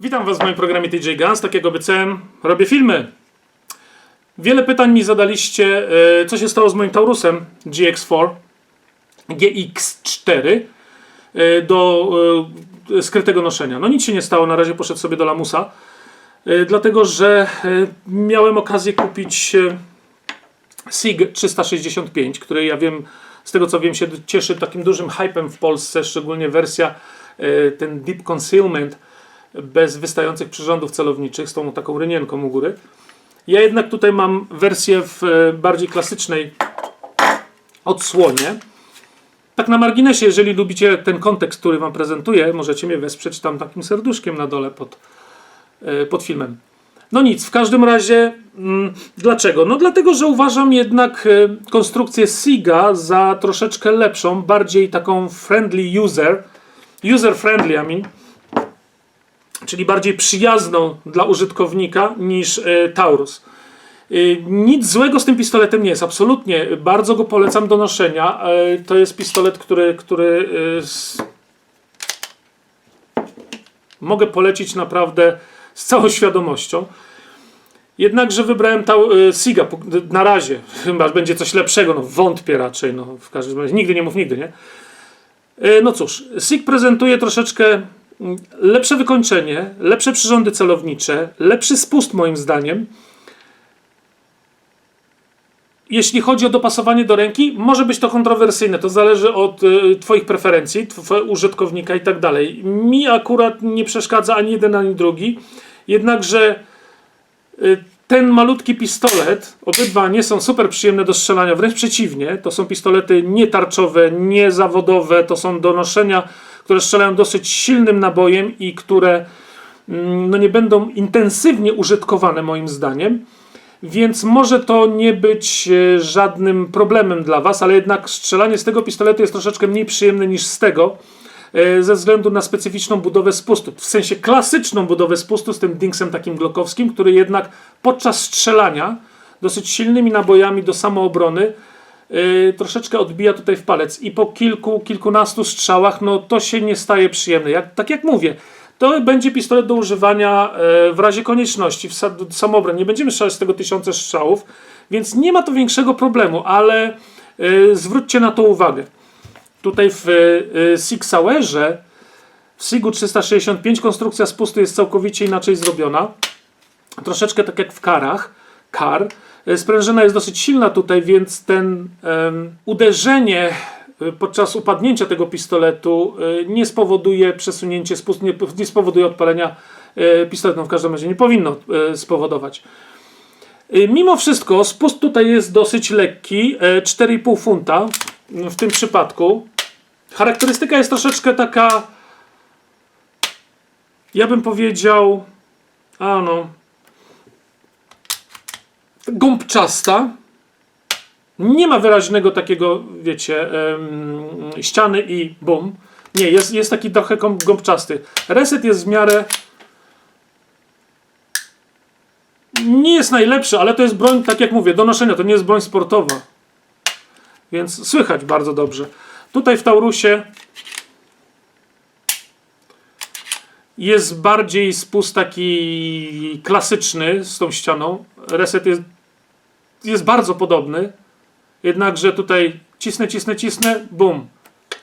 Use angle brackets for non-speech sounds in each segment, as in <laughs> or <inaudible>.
Witam Was w moim programie TJ Guns. Tak jak obiecałem, robię filmy. Wiele pytań mi zadaliście, e, co się stało z moim Taurusem GX4, GX4 e, do e, skrytego noszenia. No nic się nie stało, na razie poszedł sobie do lamusa, dlatego że miałem okazję kupić SIG 365, który ja wiem, z tego co wiem, się cieszy takim dużym hypem w Polsce, szczególnie wersja ten Deep Concealment bez wystających przyrządów celowniczych, z tą taką rynienką u góry. Ja jednak tutaj mam wersję w e, bardziej klasycznej odsłonie. Tak na marginesie, jeżeli lubicie ten kontekst, który Wam prezentuję, możecie mnie wesprzeć tam takim serduszkiem na dole pod, e, pod filmem. No nic, w każdym razie, mm, dlaczego? No dlatego, że uważam jednak e, konstrukcję SIGA za troszeczkę lepszą, bardziej taką friendly user, user friendly, I mean, czyli bardziej przyjazną dla użytkownika niż e, Taurus. E, Nic złego z tym pistoletem nie jest, absolutnie. Bardzo go polecam do noszenia. E, To jest pistolet, który, który mogę polecić naprawdę z całą świadomością. Jednakże wybrałem tał, e, Siga na razie. <laughs> Chyba będzie coś lepszego, no wątpię raczej. No, w każdym razie nigdy nie mów nigdy, nie? No cóż, SIG prezentuje troszeczkę lepsze wykończenie, lepsze przyrządy celownicze, lepszy spust moim zdaniem. Jeśli chodzi o dopasowanie do ręki, może być to kontrowersyjne. To zależy od y, Twoich preferencji, tw- użytkownika i tak dalej. Mi akurat nie przeszkadza ani jeden, ani drugi. Jednakże y, ten malutki pistolet, obydwa nie są super przyjemne do strzelania, wręcz przeciwnie. To są pistolety nietarczowe, niezawodowe, to są do noszenia, które strzelają dosyć silnym nabojem i które mm, no nie będą intensywnie użytkowane moim zdaniem. Więc może to nie być e, żadnym problemem dla Was, ale jednak strzelanie z tego pistoletu jest troszeczkę mniej przyjemne niż z tego, e, ze względu na specyficzną budowę spustu. W sensie klasyczną budowę spustu z tym dingsem takim glokowskim, który jednak podczas strzelania dosyć silnymi nabojami do samoobrony e, troszeczkę odbija tutaj w palec i po kilku, kilkunastu strzałach, no to się nie staje przyjemne. Jak, tak jak mówię, to będzie pistolet do używania e, w razie konieczności, w sa-. Nie będziemy strzelać z tego tysiące strzałów, więc nie ma to większego problemu, ale e, zwróćcie na to uwagę. Tutaj w e, Sig Sauerze, w Sigu 365 konstrukcja spustu jest całkowicie inaczej zrobiona. Troszeczkę tak jak w karach, kar. E, Sprężyna jest dosyć silna tutaj, więc ten em, uderzenie e, podczas upadnięcia tego pistoletu e, nie spowoduje przesunięcia spustu, nie, nie spowoduje odpalenia pistoletu. No, w każdym razie nie powinno spowodować. Mimo wszystko spust tutaj jest dosyć lekki, e, 4,5 funta w tym przypadku. Charakterystyka jest troszeczkę taka, ja bym powiedział, a no, gąbczasta. Nie ma wyraźnego takiego, wiecie, em, ściany i bum. Nie, jest, jest taki trochę gąb- gąbczasty. Reset jest w miarę. Nie jest najlepszy, ale to jest broń, tak jak mówię, do noszenia. To nie jest broń sportowa. Więc słychać bardzo dobrze. Tutaj w Taurusie jest bardziej spust taki klasyczny z tą ścianą. Reset jest, jest bardzo podobny. Jednakże tutaj cisnę, cisnę, cisnę, bum.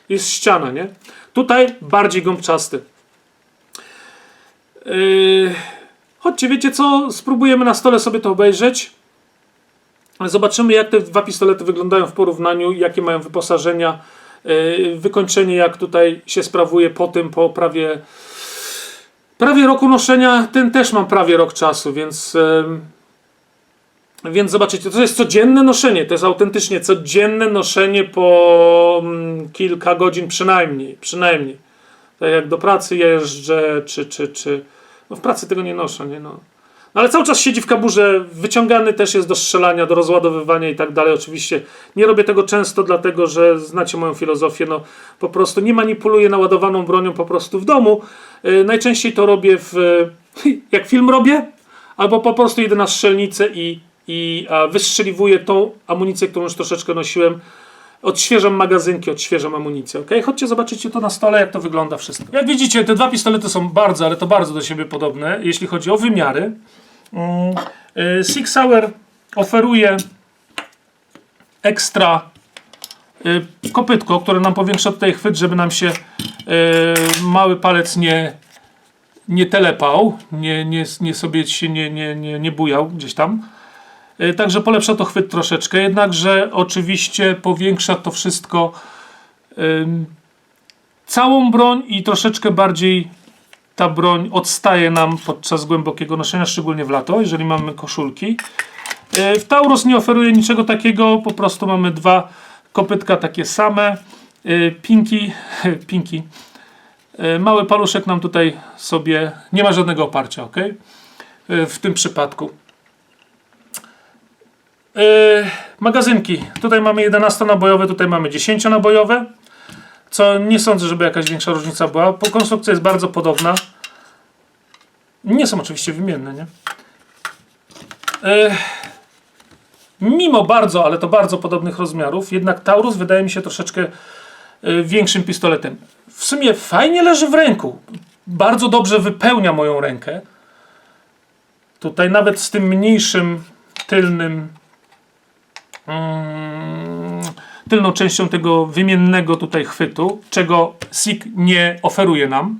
Jest ściana, nie? Tutaj bardziej gąbczasty. Yy, chodźcie, wiecie co? Spróbujemy na stole sobie to obejrzeć. Zobaczymy, jak te dwa pistolety wyglądają w porównaniu, jakie mają wyposażenia, yy, wykończenie, jak tutaj się sprawuje po tym, po prawie prawie roku noszenia. Ten też mam prawie rok czasu, więc em, więc zobaczycie, to jest codzienne noszenie, to jest autentycznie codzienne noszenie po mm, kilka godzin przynajmniej, przynajmniej. Tak jak do pracy jeżdżę, czy, czy, czy, no w pracy tego nie noszę, nie no. No ale cały czas siedzi w kaburze, wyciągany też jest do strzelania, do rozładowywania i tak dalej. Oczywiście nie robię tego często, dlatego że znacie moją filozofię, no po prostu nie manipuluję naładowaną bronią po prostu w domu. Yy, najczęściej to robię w, <laughs> jak film robię, albo po prostu idę na strzelnicę i, i wystrzeliwuję tą amunicję, którą już troszeczkę nosiłem odświeżam magazynki, odświeżam amunicję, ok? Chodźcie zobaczycie to na stole, jak to wygląda wszystko. Jak widzicie, te dwa pistolety są bardzo, ale to bardzo do siebie podobne, jeśli chodzi o wymiary. Mm, y, Six Sauer oferuje ekstra y, kopytko, które nam powiększa tutaj chwyt, żeby nam się y, mały palec nie, nie telepał, nie, nie, nie sobie się nie, nie, nie, nie bujał gdzieś tam. Y, Także polepsza to chwyt troszeczkę, jednakże oczywiście powiększa to wszystko całą broń i troszeczkę bardziej ta broń odstaje nam podczas głębokiego noszenia, szczególnie w lato, jeżeli mamy koszulki. Y, W Taurus nie oferuje niczego takiego, po prostu mamy dwa kopytka takie same. Y, Pinki, <laughs> pinki. Mały paluszek nam tutaj sobie nie ma żadnego oparcia, ok? W tym przypadku. Yy, magazynki. Tutaj mamy 11-nabojowe, tutaj mamy 10-nabojowe. Co nie sądzę, żeby jakaś większa różnica była. Konstrukcja jest bardzo podobna. Nie są oczywiście wymienne, nie? Yy, mimo bardzo, ale to bardzo podobnych rozmiarów, jednak Taurus wydaje mi się troszeczkę yy, większym pistoletem. W sumie fajnie leży w ręku. Bardzo dobrze wypełnia moją rękę. Tutaj nawet z tym mniejszym tylnym tylną częścią tego wymiennego tutaj chwytu, czego SIG nie oferuje nam.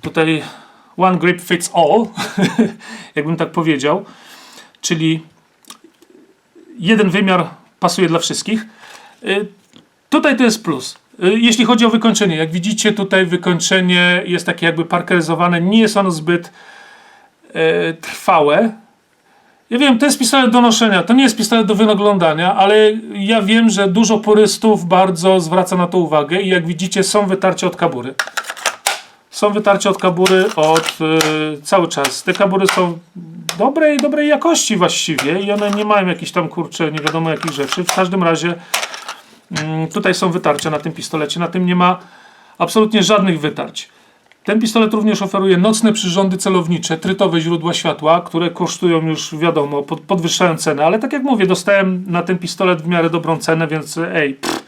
Tutaj one grip fits all, <laughs> jakbym tak powiedział, czyli jeden wymiar pasuje dla wszystkich. Y, Tutaj to jest plus. Y, Jeśli chodzi o wykończenie, jak widzicie tutaj wykończenie jest takie jakby parkeryzowane, nie jest ono zbyt e, trwałe. Ja wiem, to jest pistolet do noszenia, to nie jest pistolet do wyglądania, ale ja wiem, że dużo porystów bardzo zwraca na to uwagę i jak widzicie są wytarcia od kabury. Są wytarcia od kabury od y, cały czas. Te kabury są dobrej, dobrej jakości właściwie i one nie mają jakichś tam kurcze, nie wiadomo jakich rzeczy. W każdym razie mm, tutaj są wytarcia na tym pistolecie, na tym nie ma absolutnie żadnych wytarć. Ten pistolet również oferuje nocne przyrządy celownicze, trytowe źródła światła, które kosztują już, wiadomo, pod, podwyższają cenę, ale tak jak mówię, dostałem na ten pistolet w miarę dobrą cenę, więc ej, pff,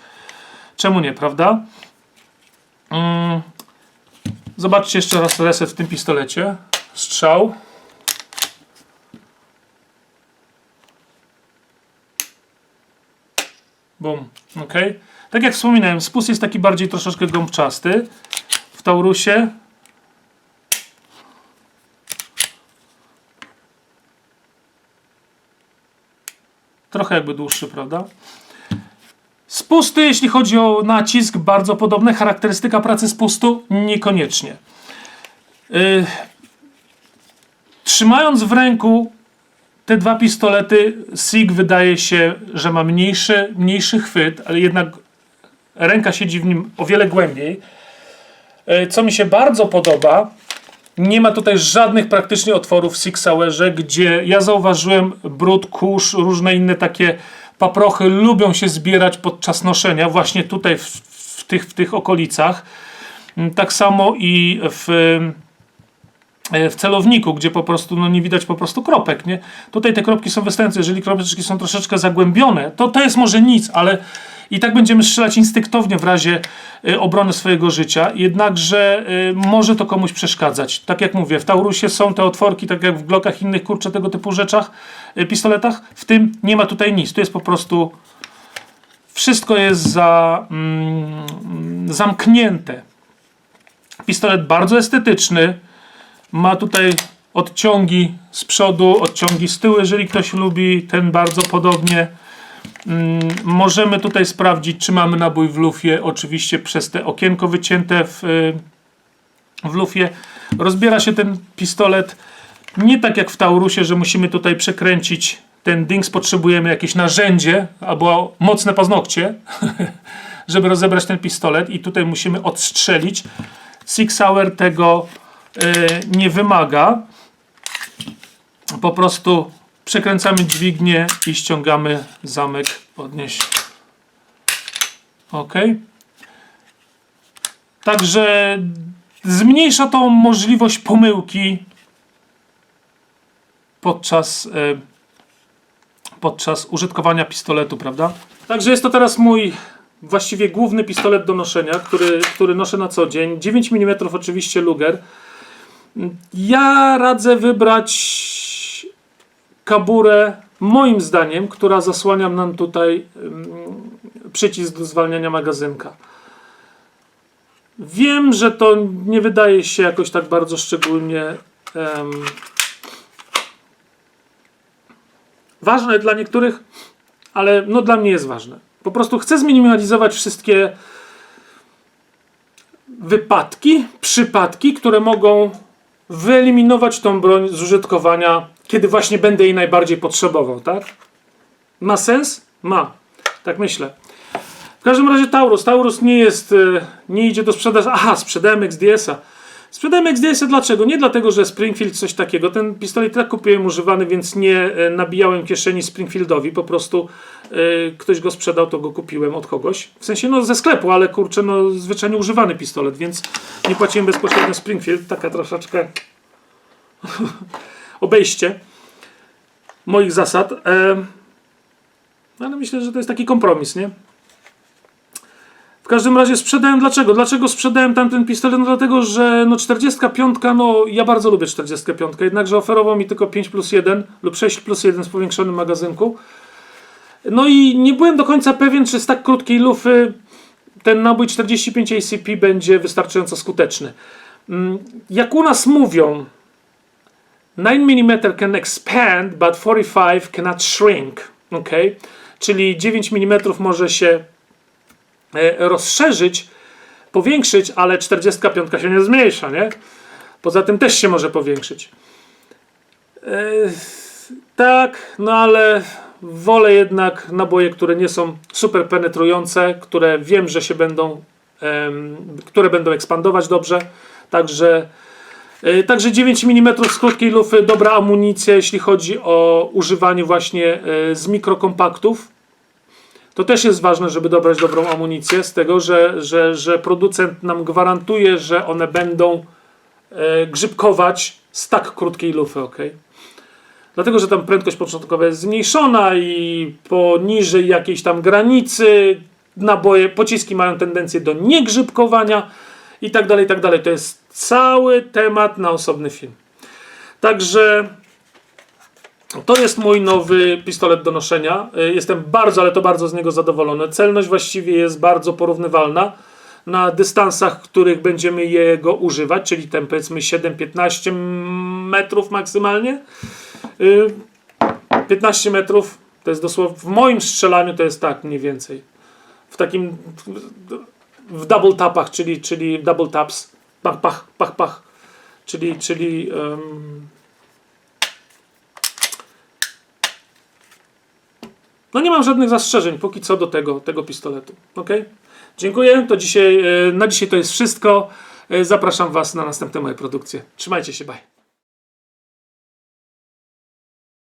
czemu nie, prawda? Mm. Zobaczcie jeszcze raz reset w tym pistolecie. Strzał. Bum, ok. Tak jak wspominałem, spust jest taki bardziej troszeczkę gąbczasty. W Taurusie Trochę jakby dłuższy, prawda? Spusty, jeśli chodzi o nacisk, bardzo podobne. Charakterystyka pracy spustu niekoniecznie. Yy, trzymając w ręku te dwa pistolety, SIG wydaje się, że ma mniejszy, mniejszy chwyt, ale jednak ręka siedzi w nim o wiele głębiej. Yy, co mi się bardzo podoba, nie ma tutaj żadnych praktycznie otworów w Six Sauerze, gdzie ja zauważyłem brud, kurz, różne inne takie paprochy lubią się zbierać podczas noszenia, właśnie tutaj w, w, tych, w tych okolicach. Mm, Tak samo i w, e, w celowniku, gdzie po prostu no, nie widać po prostu kropek. Nie? Tutaj te kropki są wystające. Jeżeli kropeczki są troszeczkę zagłębione, to to jest może nic, ale i tak będziemy strzelać instynktownie w razie e, obrony swojego życia. Jednakże e, może to komuś przeszkadzać. Tak jak mówię, w Taurusie są te otworki, tak jak w Glockach innych kurczę tego typu rzeczach, e, pistoletach. W tym nie ma tutaj nic. Tu jest po prostu wszystko jest za, mm, zamknięte. Pistolet bardzo estetyczny. Ma tutaj odciągi z przodu, odciągi z tyłu, jeżeli ktoś lubi. Ten bardzo podobnie. Mm, możemy tutaj sprawdzić, czy mamy nabój w lufie. Oczywiście przez te okienko wycięte w, y, w lufie. Rozbiera się ten pistolet nie tak jak w Taurusie, że musimy tutaj przekręcić ten dings. Potrzebujemy jakieś narzędzie albo mocne paznokcie, <laughs> żeby rozebrać ten pistolet. I tutaj musimy odstrzelić. Six Sauer tego y, nie wymaga. Po prostu przekręcamy dźwignię i ściągamy zamek. Podnieś. Ok. Także zmniejsza to możliwość pomyłki podczas, e, podczas użytkowania pistoletu, prawda? Także jest to teraz mój właściwie główny pistolet do noszenia, który, który noszę na co dzień. 9 mm oczywiście Luger. Ja radzę wybrać kaburę, moim zdaniem, która zasłania nam tutaj przycisk do zwalniania magazynka. Wiem, że to nie wydaje się jakoś tak bardzo szczególnie em, ważne dla niektórych, ale no dla mnie jest ważne. Po prostu chcę zminimalizować wszystkie wypadki, przypadki, które mogą wyeliminować tą broń z użytkowania, kiedy właśnie będę jej najbardziej potrzebował, tak? Ma sens? Ma. Tak myślę. W każdym razie Taurus. Taurus nie jest, e, nie idzie do sprzedaży. Aha, sprzedałem XDS-a. Sprzedałem XDS-a dlaczego? Nie dlatego, że Springfield coś takiego. Ten pistolet tak kupiłem używany, więc nie e, nabijałem kieszeni Springfieldowi. Po prostu e, ktoś go sprzedał, to go kupiłem od kogoś. W sensie no ze sklepu, ale kurczę, no zwyczajnie używany pistolet, więc nie płaciłem bezpośrednio Springfield. Taka troszeczkę <laughs> obejście moich zasad. E, ale myślę, że to jest taki kompromis, nie? W każdym razie sprzedałem dlaczego? Dlaczego sprzedałem tamten pistolet? No dlatego, że no 45, no ja bardzo lubię 45, jednakże oferował mi tylko 5 plus 1 lub 6 plus 1 z powiększonym magazynku. No i nie byłem do końca pewien, czy z tak krótkiej lufy ten nabój 45 ACP będzie wystarczająco skuteczny. Mm, Jak u nas mówią, 9 mm can expand, but 45 cannot shrink. Okay? Czyli 9 mm może się e, rozszerzyć, powiększyć, ale 45 się nie zmniejsza, nie? Poza tym też się może powiększyć. E, tak, no ale wolę jednak naboje, które nie są super penetrujące, które wiem, że się będą, które będą ekspandować dobrze. Także, także 9 mm z krótkiej lufy, dobra amunicja, jeśli chodzi o używanie właśnie e, z mikrokompaktów. To też jest ważne, żeby dobrać dobrą amunicję, z tego, że, że, że producent nam gwarantuje, że one będą e, grzybkować z tak krótkiej lufy, ok? Dlatego, że tam prędkość początkowa jest zmniejszona i poniżej jakiejś tam granicy naboje, pociski mają tendencję do niegrzybkowania i tak dalej, i tak dalej. To jest cały temat na osobny film. Także to jest mój nowy pistolet do noszenia. Y, Jestem bardzo, ale to bardzo z niego zadowolony. Celność właściwie jest bardzo porównywalna na dystansach, których będziemy jego używać, czyli ten powiedzmy 7-15 metrów maksymalnie. Y, 15 metrów to jest dosłownie, w moim strzelaniu to jest tak mniej więcej. W takim, w double tapach, czyli, czyli double taps, pach, pach, pach, pach, czyli, czyli em, No nie mam żadnych zastrzeżeń póki co do tego, tego pistoletu. Ok? Dziękuję. To dzisiaj, e, na dzisiaj to jest wszystko. E, Zapraszam Was na następne moje produkcje. Trzymajcie się, bye.